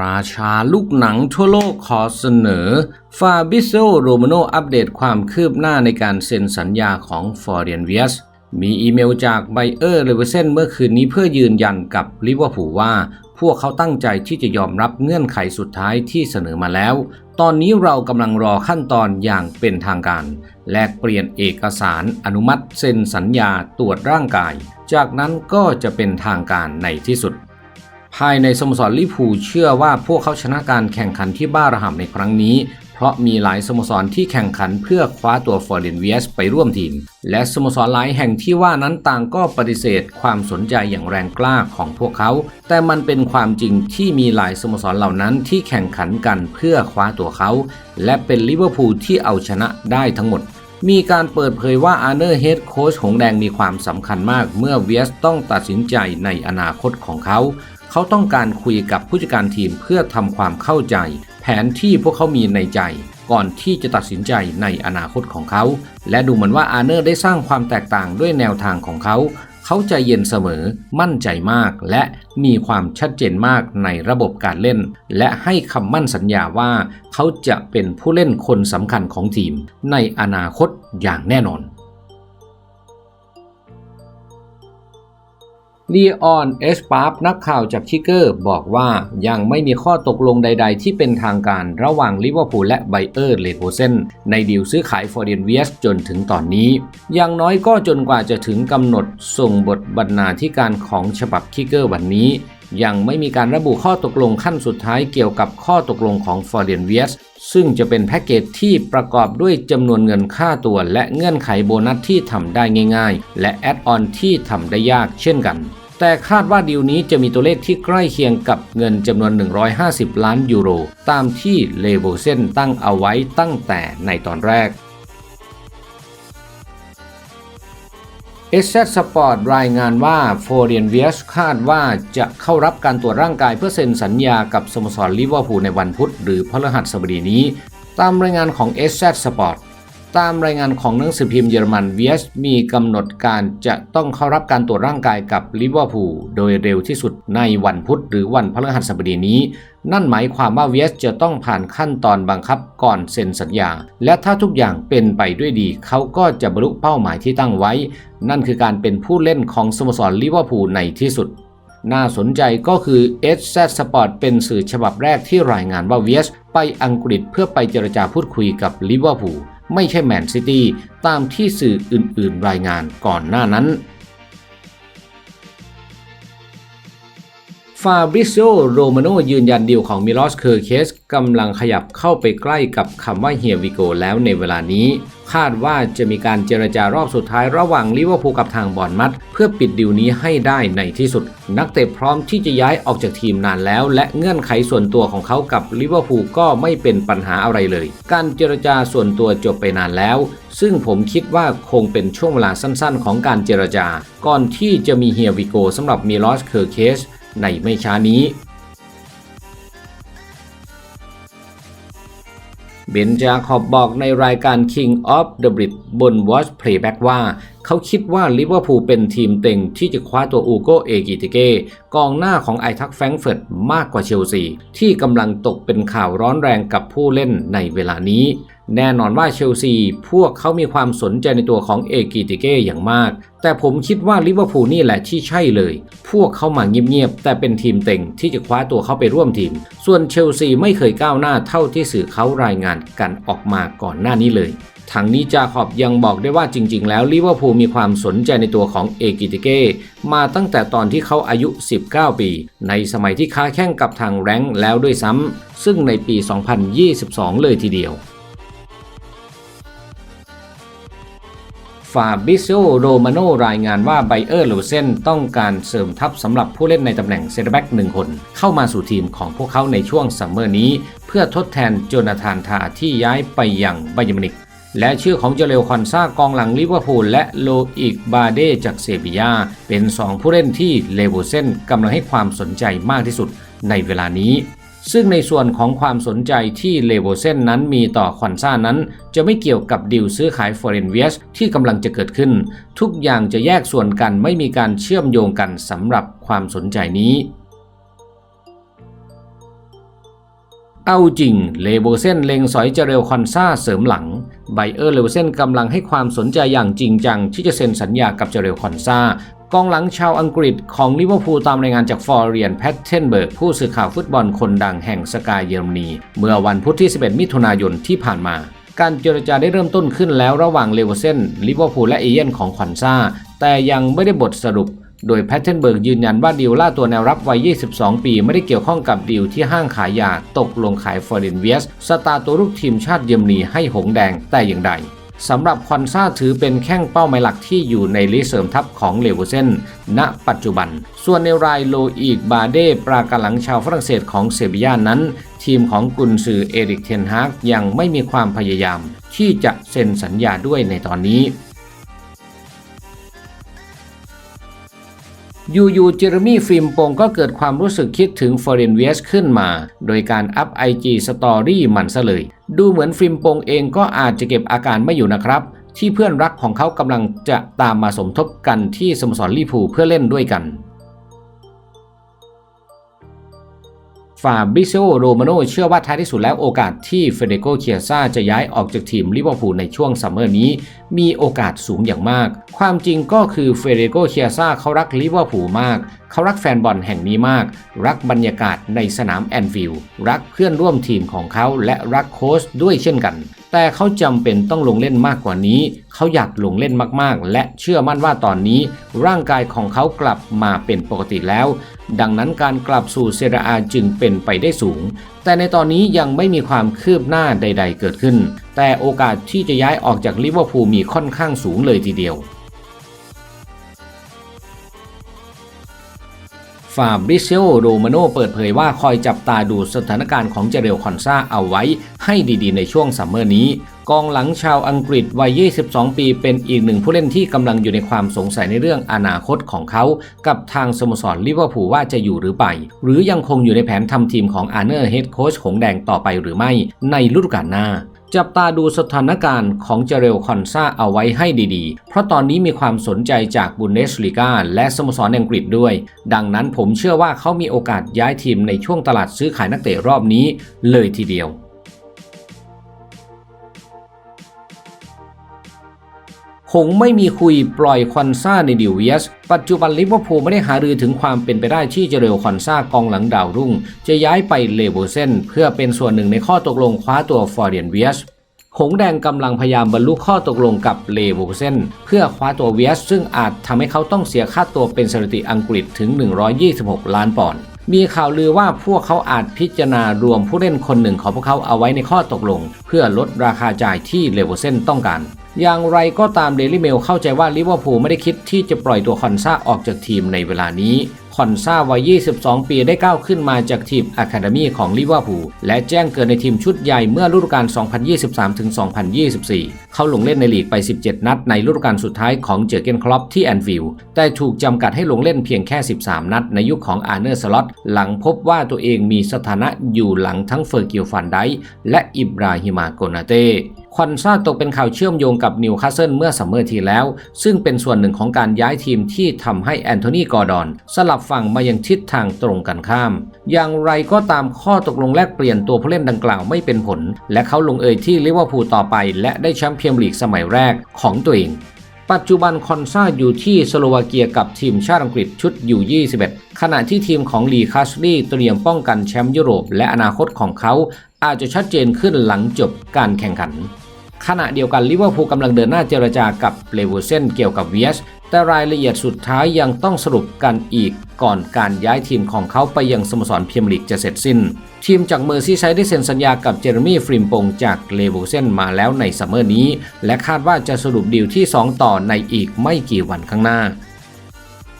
ราชาลูกหนังทั่วโลกขอเสนอ ฟาบิโซโรมาโนอัปเดตความคืบหน้าในการเซ็นสัญญาของฟอร์เรียนเวียสมีอีเมลจากไบเออร์เลเวเซนเมื่อคืนนี้เพื่อยืนยันกับลิเวอร์พูลว่า พวกเขาตั้งใจที่จะยอมรับเงื่อนไขสุดท้ายที่เสนอมาแล้ว ตอนนี้เรากำลังรอขั้นตอนอย่างเป็นทางการ แลกเปลี่ยนเอกสารอนุมัติเซ็นสัญญาตรวจร่างกาย จากนั้นก็จะเป็นทางการในที่สุด ภายในสโมสรลิพูเชื่อว่าพวกเขาชนะการแข่งขันที่บ้าระห่ำในครั้งนี้ เพราะมีหลายสโมสรที่แข่งขันเพื่อคว้าตัวฟอร์เรนเวียสไปร่วมทีม และสโมสรหลายแห่งที่ว่านั้นต่างก็ปฏิเสธความสนใจอย่างแรงกล้าของพวกเขา แต่มันเป็นความจริงที่มีหลายสโมสรเหล่านั้นที่แข่งขันกันเพื่อคว้าตัวเขา และเป็นลิเวอร์พูลที่เอาชนะได้ทั้งหมดมีการเปิดเผยว่าอาร์เนอร์เฮดโค้ชหงแดงมีความสำคัญมากเมื่อเวียสต้องตัดสินใจในอนาคตของเขา เขาต้องการคุยกับผู้จัดการทีมเพื่อทำความเข้าใจ แผนที่พวกเขามีในใจ ก่อนที่จะตัดสินใจในอนาคตของเขา และดูเหมือนว่าอาร์เนอร์ได้สร้างความแตกต่างด้วยแนวทางของเขา เขาใจเย็นเสมอ มั่นใจมาก และมีความชัดเจนมากในระบบการเล่น และให้คำมั่นสัญญาว่า เขาจะเป็นผู้เล่นคนสำคัญของทีม ในอนาคตอย่างแน่นอน ลีออน เอสปาร์นักข่าวจากชิเกอร์ บอกว่ายังไม่มีข้อตกลงใด ๆ ที่เป็นทางการระหว่างลิเวอร์พูลและไบเออร์เลโกเซนในดีลซื้อขายฟอร์เรนเวียสจนถึงตอนนี้ อย่างน้อยก็จนกว่าจะถึงกำหนดส่งบทบรรณาธิการของฉบับคิกเกอร์วันนี้ ยังไม่มีการระบุข้อตกลงขั้นสุดท้ายเกี่ยวกับข้อตกลงของฟอร์เรนเวียสซึ่งจะเป็นแพ็กเกจที่ประกอบด้วยจำนวนเงินค่าตัวและเงื่อนไขโบนัสที่ทำได้ง่าย ๆ และแอดออนที่ทำได้ยากเช่นกัน แต่คาดว่าดีลนี้จะมีตัวเลขที่ใกล้เคียงกับเงินจำนวน 150 ล้านยูโร ตามที่เลโบเซนตั้งเอาไว้ตั้งแต่ในตอนแรกเอสเซสปอร์ตรายงานว่าโฟเรียนเวียสคาดว่าจะเข้ารับการตรวจร่างกายเพื่อเซ็นสัญญากับสโมสรลิเวอร์พูลในวันพุธหรือพฤหัสบดีนี้ ตามรายงานของเอสเซสปอร์ต ตามรายงานของหนังสือพิมพ์เยอรมันเวียสมีกำหนดการจะต้องเข้ารับการตรวจร่างกายกับลิเวอร์พูลโดยเร็วที่สุดในวันพุธหรือวันพฤหัสบดีนี้ นั่นหมายความว่าเวียสจะต้องผ่านขั้นตอนบังคับก่อนเซ็นสัญญา และถ้าทุกอย่างเป็นไปด้วยดี เขาก็จะบรรลุเป้าหมายที่ตั้งไว้ นั่นคือการเป็นผู้เล่นของสโมสรลิเวอร์พูลในที่สุดน่าสนใจก็คือ SZ Sport เป็นสื่อฉบับแรกที่รายงานว่าเวียสไปอังกฤษเพื่อไปเจรจาพูดคุยกับลิเวอร์พูล ไม่ใช่แมนซิตี้ตามที่สื่ออื่นๆรายงานก่อนหน้านั้น ฟาบริซิโอโรมาโนยืนยันดีลของมิลอสเคอร์เคสกำลังขยับเข้าไปใกล้กับคำว่าเฮียวิโกแล้วในเวลานี้ คาดว่าจะมีการเจรจารอบสุดท้ายระหว่างลิเวอร์พูลกับทางบอลมัด เพื่อปิดดีลนี้ให้ได้ในที่สุด นักเตะพร้อมที่จะย้ายออกจากทีมนานแล้ว และเงื่อนไขส่วนตัวของเขากับลิเวอร์พูลก็ไม่เป็นปัญหาอะไรเลย การเจรจาส่วนตัวจบไปนานแล้ว ซึ่งผมคิดว่าคงเป็นช่วงเวลาสั้นๆ ของการเจรจาก่อนที่จะมีเฮียวิโกสำหรับมิลอสเคอร์เคส ในไม่ช้านี้ เบนจาขอบบอกในรายการ King of the Brit บน Watch Playback ว่า เขาคิดว่าลิเวอร์พูลเป็นทีมเต็งที่จะคว้าตัวอูโกเอกิติเกกองหน้าของไอทักแฟรงเฟิร์ตมากกว่าเชลซี ที่กำลังตกเป็นข่าวร้อนแรงกับผู้เล่นในเวลานี้ แน่นอนว่าเชลซี พวกเขามีความสนใจในตัวของเอกิติเก้อย่างมาก แต่ผมคิดว่าลิเวอร์พูลนี่แหละที่ใช่เลย พวกเขามาเงียบๆแต่เป็นทีมเต็งที่จะคว้าตัวเขาไปร่วมทีม ส่วนเชลซีไม่เคยก้าวหน้าเท่าที่สื่อเขารายงานกันออกมาก่อนหน้านี้เลย ทางนี้จาขอบยังบอกได้ว่าจริง ๆ แล้วลิเวอร์พูลมีความสนใจในตัวของเอกิติเก้มาตั้งแต่ตอนที่เขาอายุ 19 ปี ในสมัยที่ค้าแข่งกับทางแรงค์แล้วด้วยซ้ำซึ่งในปี 2022 เลยทีเดียวฟาบิโซโรมาโนรายงานว่าไบเออร์ลูเซนต้องการเสริมทัพสำหรับผู้เล่นในตำแหน่งเซนเตอร์แบ็กหนึ่งคน เข้ามาสู่ทีมของพวกเขาในช่วงซัมเมอร์นี้ เพื่อทดแทนโจนาธานทาที่ย้ายไปยังไบยมินิก และชื่อของเจเลวคอนซากองหลังลิเวอร์พูลและโลอิกบาเดจากเซบียา เป็น 2 ผู้เล่นที่เลโบเซนกำลังให้ความสนใจมากที่สุดในเวลานี้ ซึ่งในส่วนของความสนใจที่เลโบเซนนั้นมีต่อควันซ่านั้น จะไม่เกี่ยวกับดีลซื้อขายฟอร์เรนเวียสที่กำลังจะเกิดขึ้น ทุกอย่างจะแยกส่วนกันไม่มีการเชื่อมโยงกันสำหรับความสนใจนี้ เอาจริงเลโบเซนเล็งสอยเจเรลคอนซาเสริมหลัง ไบเออร์เลโบเซนกำลังให้ความสนใจอย่างจริงจัง ที่จะเซ็นสัญญากับเจเรลคอนซากองหลังชาวอังกฤษของลิเวอร์พูลตามรายงานจากฟอร์เรียนแพทเทนเบิร์กผู้สื่อข่าวฟุตบอลคนดังแห่งสกายเยอรมนี เมื่อวันพุธที่ 11 มิถุนายนที่ผ่านมา การเจรจาได้เริ่มต้นขึ้นแล้วระหว่างเลเวอร์เซนลิเวอร์พูลและเอเย่นของคอนซาแต่ยังไม่ได้บทสรุป โดยแพทเทนเบิร์กยืนยันว่าดีลล่าตัวแนวรับวัย 22 ปี ไม่ได้เกี่ยวข้องกับดีลที่ห้างขายยาตกลงขายฟอร์เรนเวียสสตาร์ตัวลูกทีมชาติเยอรมนีให้หงแดงแต่อย่างใดสำหรับคอนซาถือเป็นแข้งเป้าหมายหลักที่อยู่ในลิเสริมทัพของเลเวอเซนณ ปัจจุบัน ส่วนในรายโลอีกบาเดปราการหลังชาวฝรั่งเศสของเซบียานั้น ทีมของกุนซือเอริกเทนฮากยังไม่มีความพยายาม ที่จะเซ็นสัญญาด้วยในตอนนี้ อยู่ๆเจอร์มี่ฟิล์มปงก็เกิดความรู้สึกคิดถึงฟอร์เรนเวียสขึ้นมา โดยการอัพ IG Story มันซะเลย ดูเหมือนฟิล์มปงเองก็อาจจะเก็บอาการไม่อยู่นะครับ ที่เพื่อนรักของเขากำลังจะตามมาสมทบกันที่สโมสรลิพูเพื่อเล่นด้วยกัน ฟาบริเซโอโรมาโนเชื่อว่าท้ายที่สุดแล้วโอกาสที่เฟเดโกเคียซ่าจะย้ายออกจากทีมลิเวอร์พูลในช่วงซัมเมอร์นี้ มีโอกาสสูงอย่างมาก ความจริงก็คือเฟเดโกเคียซ่าเขารักลิเวอร์พูลมาก เขารักแฟนบอลแห่งนี้มาก รักบรรยากาศในสนามแอนฟิลด์รักเพื่อนร่วมทีมของเขาและรักโค้ชด้วยเช่นกัน แต่เขาจำเป็นต้องลงเล่นมากกว่านี้ เขาอยากลงเล่นมากๆ และเชื่อมั่นว่าตอนนี้ ร่างกายของเขากลับมาเป็นปกติแล้ว ดังนั้นการกลับสู่เซเรียอาจึงเป็นไปได้สูง แต่ในตอนนี้ยังไม่มีความคืบหน้าใด ๆ เกิดขึ้น แต่โอกาสที่จะย้ายออกจากลิเวอร์พูลมีค่อนข้างสูงเลยทีเดียว ฟาบริเซโอโรมาโนเปิดเผยว่าคอยจับตาดูสถานการณ์ของเจเรลคอนซาเอาไว้ให้ดีๆในช่วงซัมเมอร์นี้ กองหลังชาวอังกฤษวัย 22 ปีเป็นอีกหนึ่งผู้เล่นที่กำลังอยู่ในความสงสัยในเรื่องอนาคตของเขา กับทางสโมสรลิเวอร์พูลว่าจะอยู่หรือไป หรือยังคงอยู่ในแผนทำทีมของอาร์เนอร์เฮดโค้ชหงแดงต่อไปหรือไม่ในฤดูกาลหน้า จับตาดูสถานการณ์ของเจเรลคอนซาเอาไว้ให้ดีๆ เพราะตอนนี้มีความสนใจจากบุนเดสลีกาและสโมสรอังกฤษด้วย ดังนั้นผมเชื่อว่าเขามีโอกาสย้ายทีมในช่วงตลาดซื้อขายนักเตะรอบนี้เลยทีเดียว คงไม่มีคุยปล่อยคอนซ่าในดิวเวียส ปัจจุบันลิเวอร์พูลไม่ได้หารือถึงความเป็นไปได้ที่จะเร็วคอนซ่ากองหลังดาวรุ่ง จะย้ายไปเลเวอร์เซนเพื่อเป็นส่วนหนึ่งในข้อตกลงคว้าตัวฟอร์เรียนเวียสหงแดงกำลังพยายามบรรลุข้อตกลงกับเลเวอร์เซนเพื่อคว้าตัวเวียส ซึ่งอาจทำให้เขาต้องเสียค่าตัวเป็นสถิติอังกฤษถึง 126 ล้านปอนด์มีข่าวลือว่าพวกเขาอาจพิจารณารวมผู้เล่นคนหนึ่งของพวกเขาเอาไว้ในข้อตกลง เพื่อลดราคาจ่ายที่เลเวอร์เซนต้องการ อย่างไรก็ตามเดลิเมลเข้าใจว่าลิเวอร์พูลไม่ได้คิดที่จะปล่อยตัวคอนซาออกจากทีมในเวลานี้คอนซาวัย 22 ปีได้ก้าวขึ้นมาจากทีมอะคาเดมีของลิเวอร์พูลและแจ้งเกิดในทีมชุดใหญ่เมื่อฤดูกาล 2023-2024 เขาลงเล่นในลีกไป 17 นัดในฤดูกาลสุดท้ายของเจอเกนคลอปที่แอนฟิลด์แต่ถูกจำกัดให้ลงเล่นเพียงแค่ 13 นัดในยุคของอาร์เนอร์สล็อตหลังพบว่าตัวเองมีสถานะอยู่หลังทั้งเฟอร์กิลฟันไดและอิบราฮิมาโกนาเต้ คอนซาตกเป็นข่าวเชื่อมโยงกับนิวคาสเซิลเมื่อซัมเมอร์ที่แล้ว ซึ่งเป็นส่วนหนึ่งของการย้ายทีมที่ทำให้แอนโทนีกอร์ดอน สลับฝั่งมายังทิศทางตรงกันข้าม อย่างไรก็ตามข้อตกลงแลกเปลี่ยนตัวผู้เล่นดังกล่าวไม่เป็นผล และเขาลงเอยที่ลิเวอร์พูลต่อไป และได้แชมป์เปี้ยนลีกสมัยแรกของตัวเองปัจจุบันคอนซาอยู่ที่สโลวาเกียกับทีมชาติอังกฤษชุดอยู่ 21 ขณะที่ทีมของลีคาสลีเตรียมป้องกันแชมป์ยุโรป และอนาคตของเขาอาจจะชัดเจนขึ้นหลังจบการแข่งขัน ขณะเดียวกันลิเวอร์พูลกำลังเดินหน้าเจรจากับเลเวอร์เซนเกี่ยวกับเวียสแต่รายละเอียดสุดท้ายยังต้องสรุปกันอีกก่อนการย้ายทีมของเขาไปยังสโมสรพรีเมียร์ลีกจะเสร็จสิ้น ทีมจากเมอร์ซีไซด์ได้เซ็นสัญญากับเจอร์มี่ฟริมปงจากเลเวอร์เซนมาแล้วในซัมเมอร์นี้ และคาดว่าจะสรุปดีลที่ 2 ต่อในอีกไม่กี่วันข้างหน้า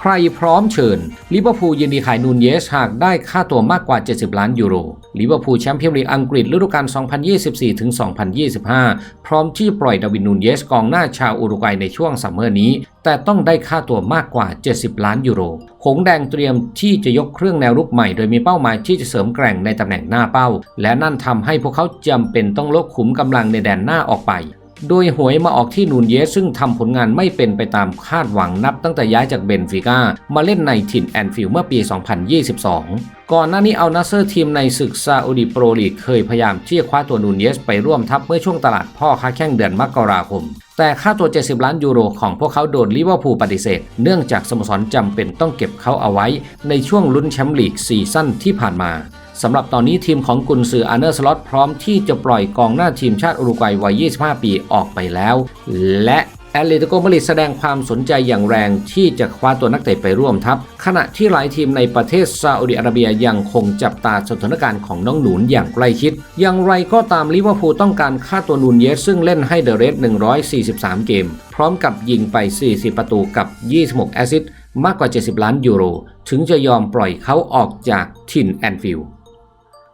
ใครพร้อมเชิญ ลิเวอร์พูลยินดีขายนูนเยสหากได้ค่าตัวมากกว่า 70 ล้านยูโร ลิเวอร์พูลแชมเปี้ยนลีกอังกฤษฤดูกาล 2024-2025 พร้อมที่ปล่อยดาวินนูนเยสกองหน้าชาวอุรุกวัยในช่วงซัมเมอร์นี้ แต่ต้องได้ค่าตัวมากกว่า 70 ล้านยูโรหงแดงเตรียมที่จะยกเครื่องแนวรุกใหม่ โดยมีเป้าหมายที่จะเสริมแกร่งในตำแหน่งหน้าเป้า และนั่นทำให้พวกเขาจำเป็นต้องลดขุมกำลังในแดนหน้าออกไป โดยหวยมาออกที่นูนเยสซึ่งทำผลงานไม่เป็นไปตามคาดหวังนับตั้งแต่ย้ายจากเบนฟิก้า มาเล่นในถิ่นแอนฟิลด์เมื่อปี 2022 ก่อนหน้านี้เอานัสเซอร์ทีมในศึกซาอุดีโปรลีกเคยพยายามที่จะคว้าตัวนูนเยสไปร่วมทัพเมื่อช่วงตลาดพ่อค้าแข่งเดือนมกราคม แต่ค่าตัว 70 ล้านยูโรของพวกเขาโดนลิเวอร์พูลปฏิเสธ เนื่องจากสโมสรจำเป็นต้องเก็บเขาเอาไว้ ในช่วงลุ้นแชมป์ลีกซีซั่นที่ผ่านมา สำหรับตอนนี้ทีมของกุนซืออาร์เนอร์สล็อตพร้อมที่จะปล่อยกองหน้าทีมชาติอุรุกวัยวัย 25 ปีออกไปแล้ว และแอตเลติโกมาดริดแสดงความสนใจอย่างแรงที่จะคว้าตัวนักเตะไปร่วมทัพ ขณะที่หลายทีมในประเทศซาอุดิอาระเบียยังคงจับตาสถานการณ์ของน้องหนุนอย่างใกล้ชิด อย่างไรก็ตามลิเวอร์พูลต้องการค่าตัวนูนเยสซึ่งเล่นให้เดอะเรด143 เกม พร้อมกับยิงไป 40 ประตูกับ 26 แอซิสมากกว่า 70 ล้านยูโร ถึงจะยอมปล่อยเขาออกจากถิ่นแอนฟิลด์